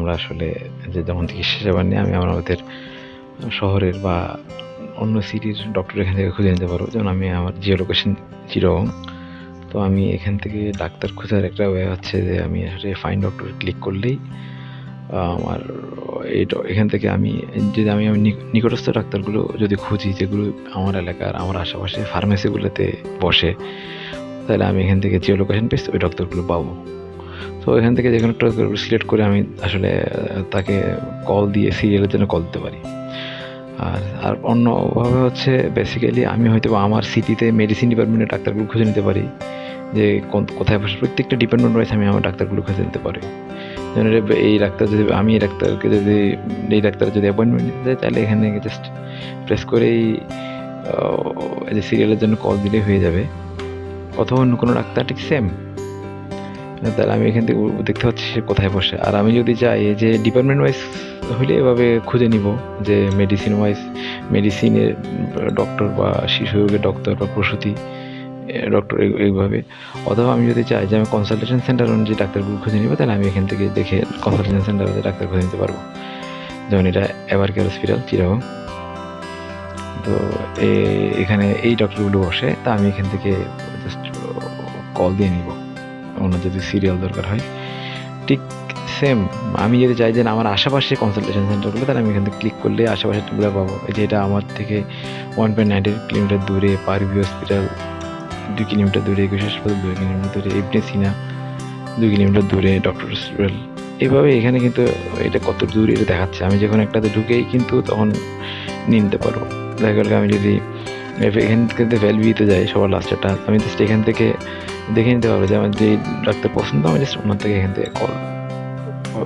আমরা আসলে যে যেমন চিকিৎসা সেবা নিয়ে আমি আমাদের শহরের বা অন্য সিটির ডক্টর এখান থেকে খুঁজে নিতে পারব। যেমন আমি আমার জিও লোকেশন চিরং তো আমি এখান থেকে ডাক্তার খোঁজার একটা ওয়ে হচ্ছে যে আমি আসলে ফাইন ডক্টর ক্লিক করলেই আমার এই এখান থেকে আমি, যদি আমি আমি নিকটস্থ ডাক্তারগুলো যদি খুঁজি, যেগুলো আমার এলাকার, আমার আশেপাশে ফার্মেসিগুলোতে বসে, তাহলে আমি এখান থেকে জিও লোকেশন পেয়েছি ওই ডক্টরগুলো পাবো। তো এখান থেকে যে কোনো একটা সিলেক্ট করে আমি আসলে তাকে কল দিয়ে সিরিয়ালের জন্য কল দিতে পারি। আর আর অন্যভাবে হচ্ছে বেসিক্যালি আমি হয়তো আমার সিটিতে মেডিসিন ডিপার্টমেন্টের ডাক্তারগুলো খুঁজে নিতে পারি। যে কোথায় বসে, প্রত্যেকটা ডিপার্টমেন্ট রয়েছে আমি আমার ডাক্তারগুলো খুঁজে নিতে পারি। যেমন এই ডাক্তার যদি, আমি এই ডাক্তারকে যদি, এই ডাক্তার যদি অ্যাপয়েন্টমেন্ট নিতে চাই, তাহলে এখানে জাস্ট প্রেস করেই যে সিরিয়ালের জন্য কল দিলেই হয়ে যাবে। অথবা অন্য কোনো ডাক্তার ঠিক সেম তাহলে আমি এখান থেকে দেখতে পাচ্ছি সে কোথায় বসে। আর আমি যদি চাই যে ডিপার্টমেন্ট ওয়াইজ হইলে এভাবে খুঁজে নিব যে মেডিসিন ওয়াইজ মেডিসিনের ডক্টর বা শিশু রোগের ডক্টর বা প্রসূতি ডক্টর এইভাবে। অথবা আমি যদি চাই যে আমি কনসালটেশন সেন্টার অনুযায়ী ডাক্তারগুলো খুঁজে নিব, তাহলে আমি এখান থেকে দেখে কনসালটেশন সেন্টারে ডাক্তার খুঁজে নিতে পারব। যেমন এটা এভার কেয়ার হসপিটাল চিরাগং তো এখানে এই ডক্টরগুলো বসে, তা আমি এখান থেকে জাস্ট কল দিয়ে নিব। ওনার যদি সিরিয়াল দরকার হয়। ঠিক সেম আমি যদি চাই যে আমার আশেপাশে কনসালটেশন সেন্টারগুলো তাহলে আমি এখান থেকে ক্লিক করলে আশেপাশেগুলো পাবো। এই যে এটা আমার থেকে ওয়ান পয়েন্ট নাইনটি কিলোমিটার দূরে পারভি হসপিটাল দুই কিলোমিটার দূরে, একুশ হাসপাতাল দুই কিলোমিটার দূরে ইবনে সিনা দুই কিলোমিটার দূরে ডক্টর হসপিটাল এভাবে এখানে কিন্তু এটা কত দূর এটা দেখাচ্ছে। আমি যখন একটাতে ঢুকেই কিন্তু তখন নিতে পারব। দেখা গেল আমি যদি এখান থেকে ভ্যালভিতে যাই, সবার লাস্টেরটা আমি জাস্ট এখান থেকে দেখে নিতে পারবে যে আমার যে ডাক্তার পছন্দ, আমি জাস্ট ওনার থেকে এখান থেকে কল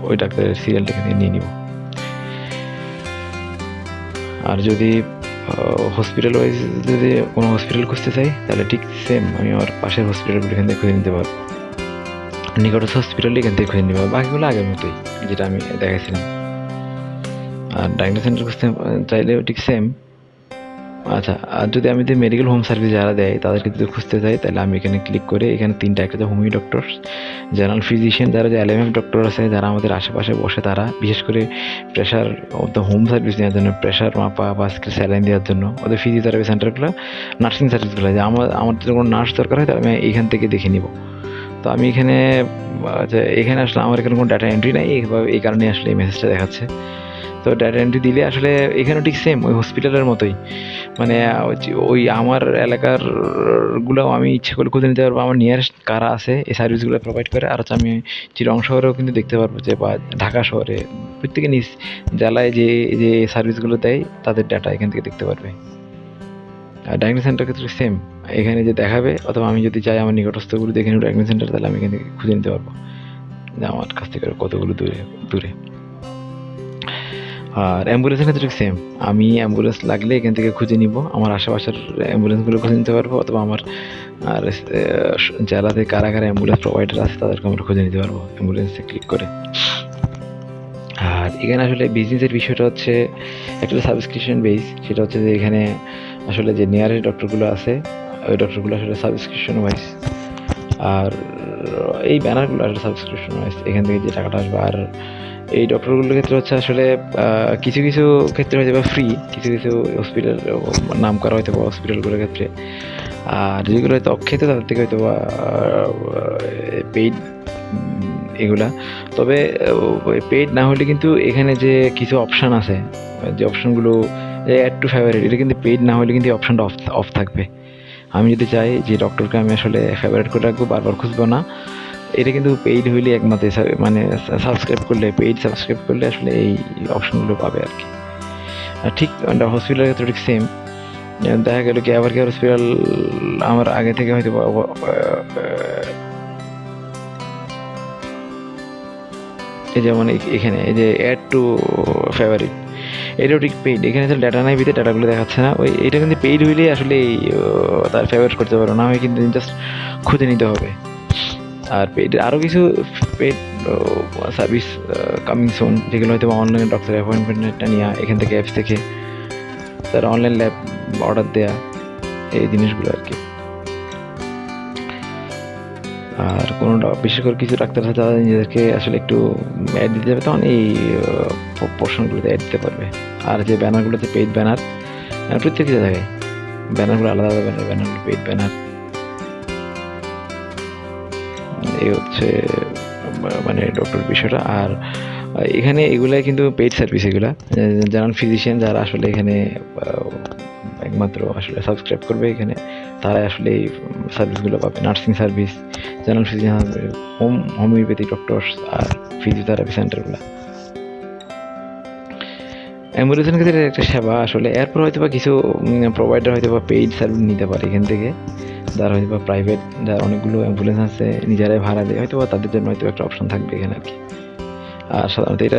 ওই ডাক্তারের সিরিয়ালটা এখান থেকে নিয়ে নিব। আর যদি হসপিটাল ওয়াইজ যদি কোনো হসপিটাল খুঁজতে চাই, তাহলে ঠিক সেম আমি আমার পাশের হসপিটালগুলো এখান থেকে খুঁজে নিতে পারব। নিকটস্থ হসপিটাল এখান থেকে খুঁজে নিতে পারব বাকিগুলো আগের মতোই, যেটা আমি দেখাইছিলাম। আর ডায়াগনোস সেন্টার খুঁজতে চাইলেও ঠিক সেম আচ্ছা আর যদি আমি যদি মেডিকেল হোম সার্ভিস যারা দেয় তাদেরকে যদি খুঁজতে চাই তাহলে আমি এখানে ক্লিক করে এখানে তিনটা একটা হোমিও ডক্টর জেনারেল ফিজিশিয়ান যারা যে এলএমএফ ডক্টর আছে যারা আমাদের আশেপাশে বসে তারা বিশেষ করে প্রেশার হোম সার্ভিস নেওয়ার জন্য প্রেশার মাপা বা স্যালাইন দেওয়ার জন্য ওদের ফিজিওথেরাপি সেন্টারগুলো নার্সিং সার্ভিসগুলো যে আমার আমার যদি কোনো নার্স দরকার হয় তাহলে আমি এখান থেকে দেখে নিব। তো আমি এখানে আচ্ছা, এখানে আসলে আমার এখানে কোনো ডাটা এন্ট্রি নাই এই কারণে আসলে এই মেসেজটা দেখাচ্ছে। তো ডাটা এন্ট্রি দিলে আসলে এখানেও ঠিক সেম ওই হসপিটালের মতোই। মানে ওই আমার এলাকারগুলো আমি ইচ্ছে করলে খুঁজে নিতে পারব। আমার নিয়ারেস্ট কারা আছে, এই সার্ভিসগুলো প্রোভাইড করে, আর হচ্ছে আমি চিরং শহরেও কিন্তু দেখতে পারব যে, বা ঢাকা শহরে, প্রত্যেকে নিজ জেলায় যে যে সার্ভিসগুলো দেয়, তাদের ডাটা এখান থেকে দেখতে পারবে। আর ডায়াগনোস সেন্টার ক্ষেত্রে সেম এখানে যে দেখাবে, অথবা আমি যদি চাই আমার নিকটস্থগুলো দেখে নিব ডায়াগনোস সেন্টার তাহলে আমি এখান থেকে খুঁজে নিতে পারব। যে আমার কাছ থেকে কতগুলো দূরে দূরে। আর অ্যাম্বুলেন্সের ক্ষেত্রে সেম আমি অ্যাম্বুলেন্স লাগলে এখান থেকে খুঁজে নিব। আমার আশেপাশের অ্যাম্বুলেন্সগুলো খুঁজে নিতে পারব অথবা আমার, আর জেলাতে কারা কারা অ্যাম্বুলেন্স প্রোভাইডার আছে, তাদেরকে আমরা খুঁজে নিতে পারব অ্যাম্বুলেন্সে ক্লিক করে। আর এখানে আসলে বিজনেসের বিষয়টা হচ্ছে একটা সাবস্ক্রিপশন বেস সেটা হচ্ছে যে এখানে আসলে যে নিয়ারেস্ট ডক্টরগুলো আছে, ওই ডক্টরগুলো আসলে সাবস্ক্রিপশন ওয়াইজ আর এই ব্যানারগুলো আসলে সাবস্ক্রিপশন এখান থেকে যে টাকাটা আসবে। আর এই ডক্টরগুলোর ক্ষেত্রে হচ্ছে আসলে কিছু কিছু ক্ষেত্রে হয়তো বা ফ্রি কিছু কিছু হসপিটাল নাম করা হয়তো বা হসপিটালগুলোর ক্ষেত্রে। আর যেগুলো হয়তো অক্ষেত তাদের থেকে হয়তো বা পেইড এগুলা। তবে পেইড না হলে কিন্তু এখানে যে কিছু অপশান আছে, যে অপশানগুলো অ্যাড টু ফেভারিট এটা কিন্তু পেইড না হলে কিন্তু অপশানটা অফ অফ থাকবে। আমি যদি চাই যে ডক্টরকে আমি আসলে ফেভারিট করে রাখব, বারবার খুঁজবো না। এটা কিন্তু পেইড হইলে একমাত্র মানে সাবস্ক্রাইব করলে পেইড সাবস্ক্রাইব করলে আসলে এই অপশনগুলো পাবে আর কি। আর ঠিক হসপিটালের ক্ষেত্রে ঠিক সেম দেখা গেল কি আবার কি হসপিটাল আমার আগে থেকে হয়তো এই যেমন এ- এখানে, এই যে অ্যাড টু ফেভারিট ঠিক পেইড এখানে তো ডাটা নাই ভিতরে ডাটাগুলো দেখাচ্ছে না। ওই, এটা কিন্তু পেইড হইলেই আসলে তার ফেভারিট করতে পারো। না হয় কিন্তু জাস্ট খুঁজে নিতে হবে। আর পেইড আরও কিছু পেইড সার্ভিস কামিং সোন যেগুলো হয়তো অনলাইনে ডক্টর অ্যাপয়েন্টমেন্টটা নেওয়া এখান থেকে অ্যাপস থেকে তার অনলাইন ল্যাব অর্ডার দেওয়া এই জিনিসগুলো আর কি। আর কোনো বিশেষ করে কিছু ডাক্তার যারা নিজেদেরকে আসলে একটু অ্যাড দিতে হবে তখন এই পোর্শনগুলোতে অ্যাড দিতে পারবে। আর যে ব্যানারগুলোতে পেইড ব্যানার প্রত্যেকটা জায়গায় ব্যানারগুলো আলাদা আলাদা ব্যানার, ব্যানারগুলো পেইড ব্যানার এই হচ্ছে মানে ডক্টর বিষয়টা। আর এখানে এগুলাই কিন্তু পেইড সার্ভিস এগুলা। জেনারেল ফিজিশিয়ান যারা আসলে এখানে একমাত্র আসলে সাবস্ক্রাইব করবে এখানে, তারাই আসলে এই সার্ভিসগুলো পাবে। Nursing service general physician home homeopathy doctors আর ফিজিওথেরাপি সেন্টারগুলো অ্যাম্বুলেন্সের ক্ষেত্রে একটা সেবা আসলে। এরপর হয়তো বা কিছু প্রোভাইডার হয়তো বা পেইড সার্ভিস নিতে পারে এখান থেকে। যারা হয়তো বা প্রাইভেট যারা অনেকগুলো অ্যাম্বুলেন্স আছে, নিজেরাই ভাড়া দেয়। হয়তো বা তাদের জন্য হয়তো একটা অপশন থাকবে এখানে আর কি। আর সাধারণত এটা